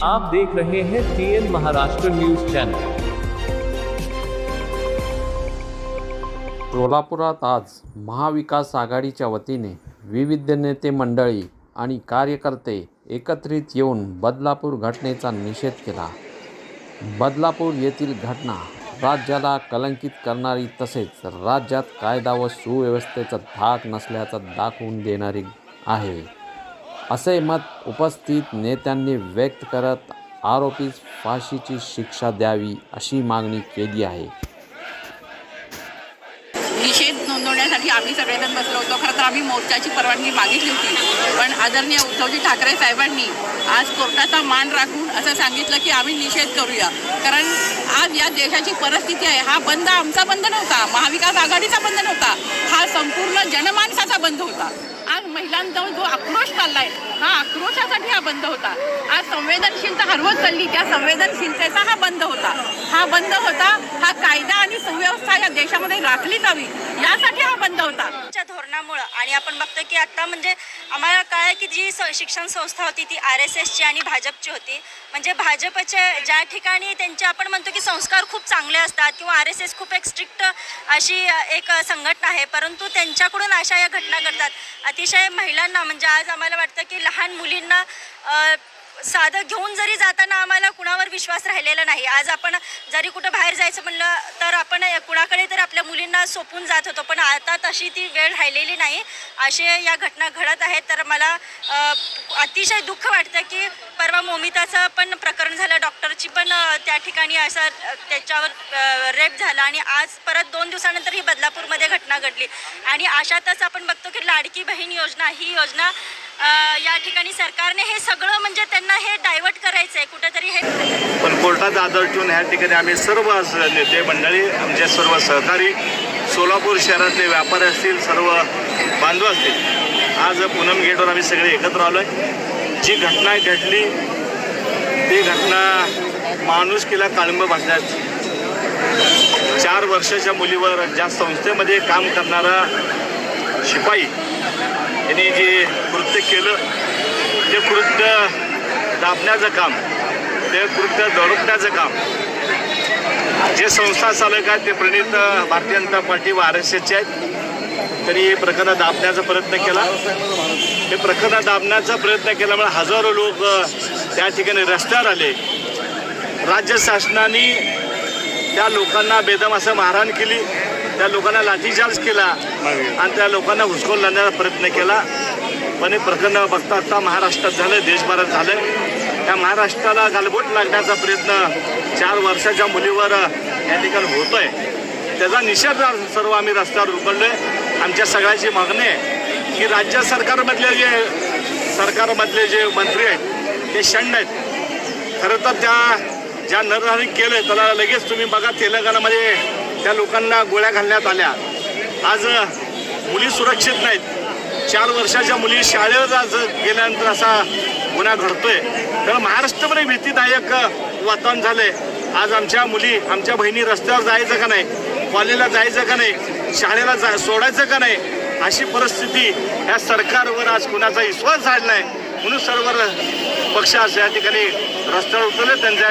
आप देख रहे हैं टीएन महाराष्ट्र न्यूज चैनल। सोलापुरात आज महाविकास आघाडीच्या वतीने विविध नेते मंडळी आणि कार्यकर्ते एकत्रित येऊन बदलापूर घटनेचा निषेध केला. बदलापूर येथील घटना राज्याला कलंकित करणारी तसेच राज्यात कायदा व सुव्यवस्थेचा धाक नसल्याचा दाखवून देणारी आहे. असे मत उपस्थित नेत्यांनी व्यक्त करत आरोपीस फाशीची शिक्षा द्यावी अशी मागणी केली आहे. निषेध नोंदवण्यासाठी आम्ही सगळेजण बसलो होतो. खरं तर आम्ही मोर्चाची परवानगी मागितली होती. पण आदरणीय उद्धवजी ठाकरे साहेबांनी आज कोर्टाचा मान राखून असं सांगितलं की आम्ही निषेध करूया. कारण आज या देशाची परिस्थिती आहे. हा बंद आमचा बंद नव्हता. महाविकास आघाडीचा बंद नव्हता. हा संपूर्ण जनमानसाचा बंद होता. महिलांचा जो आक्रोश चाललाय हा आक्रोशासाठी हा बंद होता. आज संवेदनशीलता हरवत चालली त्या संवेदनशीलतेचा हा बंद होता. हा बंद होता हा कायदा आणि सुव्यवस्था या देशामध्ये राखली जावी यासाठी हा बंद होता. च्या धोरणामुळं. आणि आपण बघतो की आता म्हणजे आम्हाला कळलं की जी स- शिक्षण संस्था होती ती आर एस एसची आणि भाजपची होती. म्हणजे भाजपचे ज्या ठिकाणी त्यांचे आपण म्हणतो की संस्कार खूप चांगले असतात किंवा आर एस एस खूप एक स्ट्रिक्ट अशी एक संघटना आहे. परंतु त्यांच्याकडून अशा या घटना घडतात. अतिशय महिलांना म्हणजे आज आम्हाला वाटतं की लहान मुलींना साधं घेऊन जरी जाताना आम्हाला कुणावर विश्वास राहिलेला नाही. आज आपण जरी कुठं बाहेर जायचं म्हणलं तर आपण कुणाकडे तर आपल्या मुलींना सोपून जात होतो. पण आता तशी ती वेळ राहिलेली नाही. असे या घटना घडत आहेत. तर मला अतिशय दुःख वाटतं की परवा मोमिताचं पण प्रकरण झालं. डॉक्टरची पण त्या ठिकाणी असं त्याच्यावर रेप झाला. आणि आज परत दोन दिवसानंतर ही बदलापूरमध्ये घटना घडली. आणि अशातच आपण बघतो की लाडकी बहीण योजना ही योजना या ठिकाणी सरकार हे सगळं म्हणजे त्यांना हे डायव्हर्ट करायचं आहे कुठेतरी हे पण कोर्टात आदर ठेवून ह्या ठिकाणी आम्ही सर्व नेते मंडळी आमचे सर्व सहकारी सोलापूर शहरातले व्यापारी असतील सर्व बांधव असतील आज पूनम गेटवर आम्ही सगळे एकत्र आलो आहे जी घटना घडली ती घटना माणुसकीला काळिंब भासण्यात. चार वर्षाच्या मुलीवर ज्या संस्थेमध्ये काम करणारा शिपाई यांनी जे कृत्य केलं ते कृत्य दाबण्याचं काम ते कृत्य दडपण्याचं काम. जे संस्था चालक आहेत ते प्रणित भारतीय जनता पार्टी व आर एस एसचे आहेत. त्यांनी हे प्रकरण दाबण्याचा प्रयत्न केला. हे प्रकरण दाबण्याचा प्रयत्न केल्यामुळे हजारो लोक त्या ठिकाणी रस्त्यावर आले. राज्य शासनाने त्या लोकांना बेदम असं मारहाण केली. त्या लोकांना लाठीचार्ज केला आणि त्या लोकांना हुसकून लावण्याचा प्रयत्न केला. पण हे प्रकरण बघता बघता महाराष्ट्रात झालं देशभरात झालं. त्या महाराष्ट्राला गालबोट लागण्याचा प्रयत्न चार वर्षाच्या मुलीवर या ठिकाणी होतो आहे त्याचा निषेध सर्व आम्ही रस्त्यावर उघडलो आहे आमच्या सगळ्याची मागणी आहे की राज्य सरकारमधले जे सरकारमधले जे मंत्री आहेत ते शंड आहेत. खरं तर त्या ज्या नरहरी केलं आहे त्याला लगेच तुम्ही बघा तेलंगणामध्ये त्या लोकांना गोळ्या घालण्यात आल्या. आज मुली सुरक्षित नाहीत. चार वर्षाच्या मुली शाळेवर आज गेल्यानंतर असा गुन्हा घडतोय. तर महाराष्ट्रमध्ये भीतीदायक वातावरण झालंय. आज आमच्या मुली आमच्या बहिणी रस्त्यावर जायचं का नाही? कॉलेजला जायचं का नाही? शाळेला जा सोडायचं का नाही? अशी परिस्थिती ह्या सरकारवर आज कुणाचा विश्वास झाला नाही. म्हणून सर्व पक्ष असं या ठिकाणी रस्त्यावर उतरले त्यांच्या